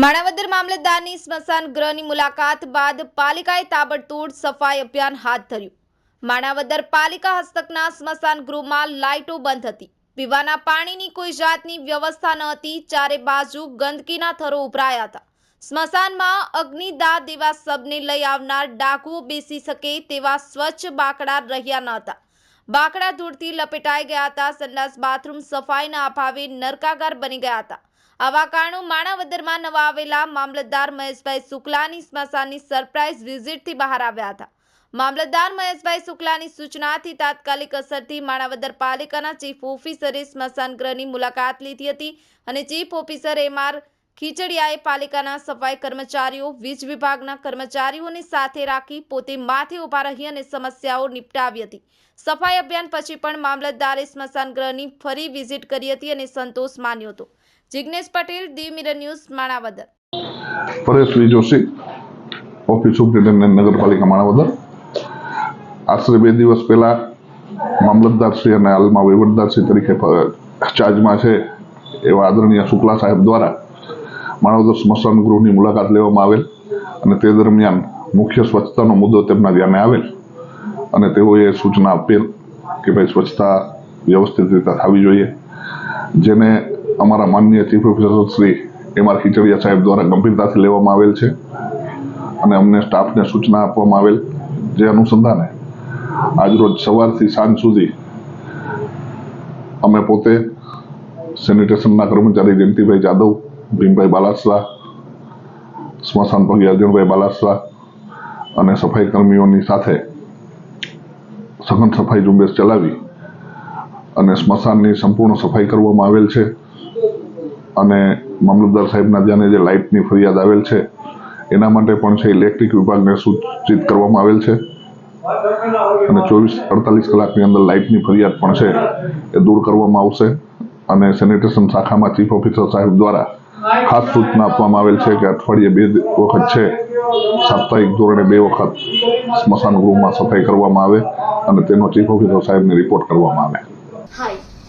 માણાવદર મામલતદારની સ્મશાન ગૃહની મુલાકાત બાદ પાલિકાએ તાબડતોડ સફાઈ અભિયાન હાથ ધર્યું. માણાવદર પાલિકા હસ્તકના સ્મશાન ગૃહમાં લાઇટો બંધ હતી. પીવાના પાણીની કોઈ જાતની વ્યવસ્થા ન હતી, ચારે બાજુ ગંદકીના થરો ઉભરાયા હતા. સ્મશાનમાં અગ્નિદા દેવા શબને લઈ આવનાર ડાકુઓ બેસી શકે તેવા સ્વચ્છ બાકડા રહ્યા ન હતા. બાકડા ધૂળથી લપેટાઈ ગયા હતા, સંડાસ, બાથરૂમ સફાઈના અભાવે નરકાગાર બની ગયા હતા. આવા કારણો માણાવદરમાં નવા આવેલા મામલતદાર મહેશભાઈ શુક્લાની સ્મશાનની સરપ્રાઇઝ વિઝિટથી બહાર આવ્યા હતા. મામલતદાર મહેશભાઈ શુક્લાની સૂચનાથી તાત્કાલિક અસરથી માણાવદર પાલિકાના ચીફ ઓફિસરે સ્મશાન ગૃહની મુલાકાત લીધી હતી અને ચીફ ઓફિસર એમ આર ખીચડિયાએ પાલિકાના સફાઈ કર્મચારીઓ, વીજ વિભાગના કર્મચારીઓને સાથે રાખી પોતે માથે ઊભા રહી અને સમસ્યાઓ નિપટાવી હતી. સફાઈ અભિયાન પછી પણ મામલતદારે સ્મશાન ગૃહની ફરી વિઝિટ કરી હતી અને સંતોષ માન્યો હતો. Jignesh Patel, Diu Mirror News, Manavadar. પરેશભાઈ જોશી ઓફિસ સુપ્રિન્ટેન્ડન્ટ નગરપાલિકા માણાવદર. આશરે બે દિવસ પહેલા મામલતદારશ્રી અને હાલમાં વહીવટદારશ્રી તરીકે ચાર્જમાં છે એવા આદરણીય શુક્લા સાહેબ દ્વારા માણાવદર સ્મશાન ગૃહની મુલાકાત લેવામાં આવેલ અને તે દરમિયાન મુખ્ય સ્વચ્છતાનો મુદ્દો તેમના ધ્યાને આવેલ અને તેઓએ સૂચના આપેલ કે ભાઈ સ્વચ્છતા વ્યવસ્થિત રીતે થવી જોઈએ. જેને અમારા માનનીય chief officer Shri M R Khichadiya સાહેબ દ્વારા ગંભીરતાથી લેવામાં આવેલ છે અને અમને સ્ટાફને સૂચના આપવામાં આવેલ જે અનુસંધાને આજરોજ સવારથી સાંજ સુધી અમે પોતે સેનિટેશનના કર્મચારી જયંતિભાઈ જાદવ, ભીમભાઈ બાલાસરા, સ્મશાન પગી અર્જુનભાઈ બાલાસરા અને સફાઈ કર્મીઓની સાથે સઘન સફાઈ ઝુંબેશ ચલાવી અને સ્મશાનની સંપૂર્ણ સફાઈ કરવામાં આવેલ છે. અને મામલતદાર સાહેબના ધ્યાને જે લાઇટની ફરિયાદ આવેલ છે, એના માટે પણ છે ઇલેક્ટ્રિક વિભાગને સૂચિત કરવામાં આવેલ છે. અને ચોવીસ અડતાલીસ કલાકની અંદર લાઇટની ફરિયાદ પણ છે એ દૂર કરવામાં આવશે. અને સેનિટેશન શાખામાં ચીફ ઓફિસર સાહેબ દ્વારા ખાસ સૂચના આપવામાં આવેલ છે કે અઠવાડિયે બે વખત છે, સાપ્તાહિક ધોરણે બે વખત સ્મશાન ગૃહમાં સફાઈ કરવામાં આવે અને તેનો ચીફ ઓફિસર સાહેબને રિપોર્ટ કરવામાં આવે.